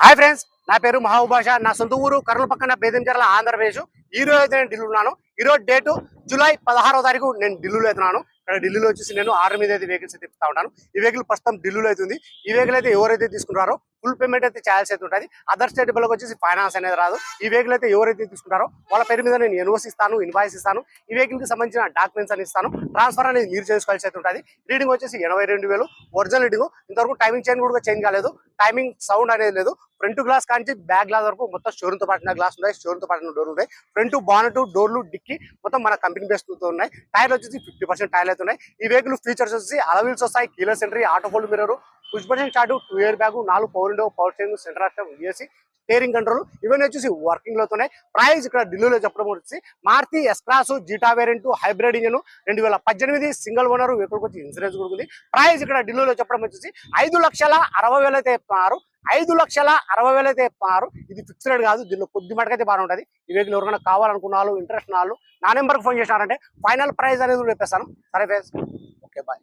Hi friends నా పేరు మహబూబాషా నా సొంత ఊరు కర్నూలు పక్కన బేదంచర్ల ఆంధ్రప్రదేశ్. ఈ రోజు అయితే నేను ఢిల్లీ ఉన్నాను ఈ రోజు డేటు జూలై పదహారో తారీఖు నేను ఢిల్లీలో అవుతున్నాను ఇక్కడ ఢిల్లీలో వచ్చేసి నేను ఆరు మీద అయితే వెహికల్స్ అయితే తిప్పుతా ఉంటాను. ఈ వెహికల్ ప్రస్తుతం ఢిల్లీలో అవుతుంది ఈ వెహికల్ అయితే ఎవరైతే తీసుకుంటారో ఫుల్ పేమెంట్ అయితే చేయాల్సి అయితే ఉంటుంది. అదర్ స్టేట్ బిల్లకు వచ్చేసి ఫైనాన్స్ అనేది రాదు. ఈ వెహికల్ అయితే ఎవరైతే తీసుకుంటారో వాళ్ళ పేరు మీద నేను ఎన్ఓసి ఇస్తాను ఇన్వాయిస్ ఇస్తాను. ఈ వెహికల్కి సంబంధించిన డాక్యుమెంట్స్ అని ఇస్తాను. ట్రాన్స్ఫర్ అనేది మీరు చేసుకోవాల్సి అయితే ఉంటుంది. రీడింగ్ వచ్చేసి ఎనభై రెండు వేలు. ఒరిజినల్ రీడింగ్ ఇంతవరకు టైమింగ్ చైన్ కూడా చేంజ్ కాలేదు. టైమింగ్ సౌండ్ అనేది లేదు. ఫ్రంట్ గ్లాస్ కాంచి బ్యాక్ గ్లాస్ వరకు మొత్తం షోరూమ్తో పాటిన గ్లాస్ ఉన్నాయి. షోరూమ్తో పాటిన డోర్లు ఉన్నాయి. ఫ్రంట్ బానెట్ డోర్లు డిక్కి మొత్తం మన కంపెనీ బేస్తో ఉన్నాయి. టైర్ వచ్చేసి ఫిఫ్టీ పర్సెంట్ టైర్లు అయితే ఉన్నాయి. ఈ వెహికల్ ఫీచర్స్ వచ్చేసి అలవిల్స్ వస్తాయి keyless entry auto fold mirror push button start two airbag నాలుగు power window power steering centre of AC steering control ఇవన్నీ వచ్చేసి వర్కింగ్లో ఉన్నాయి ప్రైస్ ఇక్కడ ఢిల్లీలో చెప్పడం వచ్చి Maruti S Cross Zeta variant hybrid engine రెండు వేల పద్దెనిమిది సింగిల్ ఓనర్ వెహికల్ వచ్చి ఇన్సూరెన్స్ కూడా ఉంది ప్రైస్ ఇక్కడ ఢిల్లీలో చెప్పడం వచ్చేసి ఐదు లక్షల అరవై వేలు అయితే చెప్తున్నారు. ఐదు లక్షల అరవై వేలు అయితే చెప్తున్నారు. ఇది ఫిక్స్డ్ రేట్ కాదు దీనిలో కొద్ది మటుకైతే బాగా ఉంటుంది. ఈ వెహికల్ ఎవరికైనా కావాలనుకున్న వాళ్ళు ఇంట్రెస్ట్ నా నెంబర్కి ఫోన్ చేసినారంటే ఫైనల్ ప్రైస్ అనేది కూడా చెప్పేస్తాను. సరే ఫేస్ ఓకే బాయ్